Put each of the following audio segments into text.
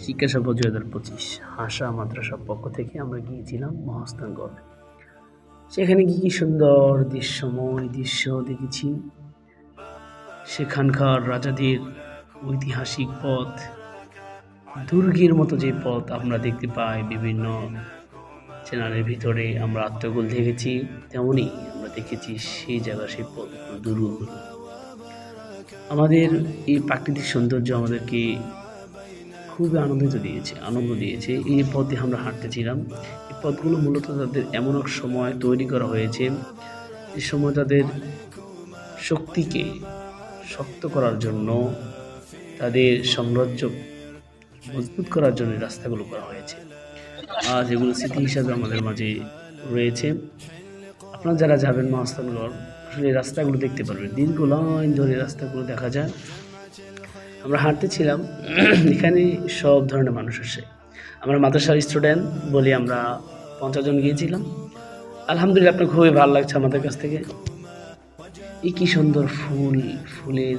শিক্ষা সফর দুই হাজার পঁচিশ হাসা মাদ্রাসার পক্ষ থেকে আমরা গিয়েছিলাম মহাস্থানগড় সেখানে কি কি সুন্দর দৃশ্যময় দৃশ্য দেখেছি। সেখানকার রাজাদের ঐতিহাসিক পথ, দুর্গের মতো যে পথ আমরা দেখতে পাই বিভিন্ন চ্যানেলের ভিতরে আমরা আত্মগোল দেখেছি, তেমনই আমরা দেখেছি সেই জায়গা সেই পথ দুর্গগুলো আমাদের এই প্রাকৃতিক সৌন্দর্য আমাদেরকে খুবই আনন্দিত দিয়েছে, আনন্দ দিয়েছে। এই পথ দিয়ে আমরা হাঁটতেছিলাম। এই পথগুলো মূলত তাদের এমন এক সময় তৈরি করা হয়েছে, যে সময় তাদের শক্তিকে শক্ত করার জন্য, তাদের সাম্রাজ্য মজবুত করার জন্য রাস্তাগুলো করা হয়েছে। আজ এগুলো স্মৃতি হিসাবে আমাদের মাঝে রয়েছে। আপনারা যারা যাবেন মহাস্থানগড় আসলে রাস্তাগুলো দেখতে পারবেন। দীর্ঘ লাইন ধরে রাস্তাগুলো দেখা যায়। আমরা হাঁটতেছিলাম, এখানে সব ধরনের মানুষ আসে। আমরা মাদ্রাসার স্টুডেন্ট বলি আমরা পঞ্চাশ জন গিয়েছিলাম। আলহামদুলিল্লাহ আপনার খুবই ভালো লাগছে আমাদের কাছ থেকে। এই কি সুন্দর ফুল, ফুলের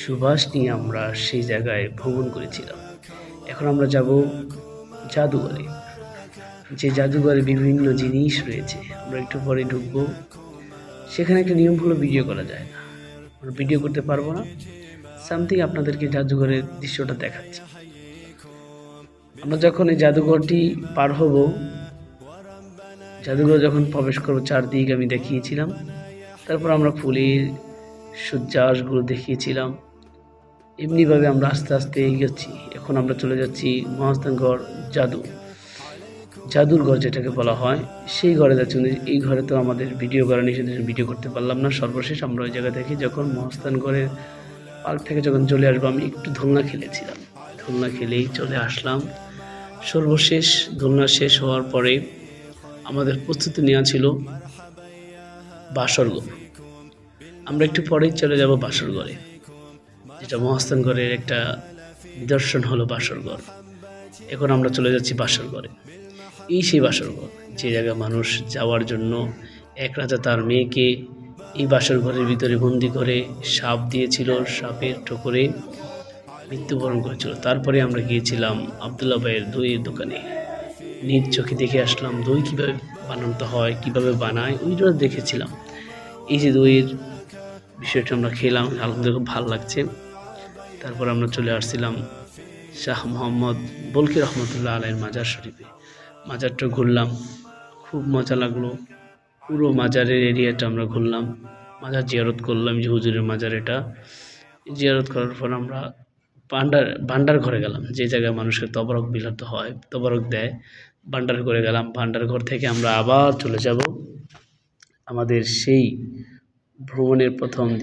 সুবাস নিয়ে আমরা সেই জায়গায় ভ্রমণ করেছিলাম। এখন আমরা যাব জাদুঘরে। যে জাদুঘরে বিভিন্ন জিনিস রয়েছে, আমরা একটু পরে ঢুকবো। সেখানে একটা নিয়ম হলো ভিডিও করা যায় না। আমরা ভিডিও করতে পারব না। সামথিং আপনাদেরকে জাদুঘরের দৃশ্যটা দেখাচ্ছি। আমরা যখন এই জাদুঘরটি পার হব, জাদুঘর যখন প্রবেশ করব, চারদিক আমি দেখিয়েছিলাম। তারপর আমরা ফুলের সূর্যাসগুলো দেখিয়েছিলাম। এমনিভাবে আমরা আস্তে আস্তে এগোচ্ছি এখন আমরা চলে যাচ্ছি মহাস্থানগড় জাদু। জাদুর ঘর যেটাকে বলা হয়, সেই ঘরে যাচ্ছি এই ঘরে তো আমাদের ভিডিও করা নিষেধ, ভিডিও করতে পারলাম না। সর্বশেষ আমরা ওই জায়গা থেকে যখন মহাস্থানগড়ের পার্ক থেকে যখন চলে আসব, আমি একটু দোলনা খেলেছিলাম। দোলনা খেলেই চলে আসলাম। সর্বশেষ দোলনা শেষ হওয়ার পরে আমাদের প্রস্তুতি নেওয়া ছিল বাসরঘর। আমরা একটু পরেই চলে যাব বাসরঘরে। যেটা মহাস্থানগড়ের একটা নিদর্শন হলো বাসরঘর। এখন আমরা চলে যাচ্ছি বাসরঘরে। এই সেই বাসরঘর, যে জায়গায় মানুষ যাওয়ার জন্য এক রাজা তার মেয়েকে এই বাসর ঘরের ভিতরে বন্দি করে সাপ দিয়েছিল, সাপের ঠোকরে মৃত্যুবরণ করেছিল। তারপরে আমরা গিয়েছিলাম আবদুল্লা ভাইয়ের দইয়ের দোকানে। নিজ চোখে দেখে আসলাম, দই কীভাবে বানাতে হয়, কীভাবে বানায় ওইটা দেখেছিলাম। এই যে দইয়ের বিষয়টা আমরা খেলাম, আলহামদুলিল্লাহ খুব ভালো লাগছে। তারপর আমরা চলে আসছিলাম শাহ মোহাম্মদ বলকি রহমতুল্লাহ আলাইয়ের মাজার শরীফে। মাজারটা ঘুরলাম, খুব মজা লাগল। পুরো মাজারের এরিয়াটা আমরা ঘুরলাম মাজার জিয়ারত করলাম যে হুজুরের মাজার এটা। জিয়ারত করার পর আমরা ভান্ডার ভান্ডার ঘরে গেলাম। যে জায়গায় মানুষকে তবরক বিলাত হয়, তবরক দেয়, ভান্ডার ঘরে গেলাম। ভান্ডার ঘর থেকে আমরা আবার চলে যাব। আমাদের সেই ভ্রমণের প্রথম দিক।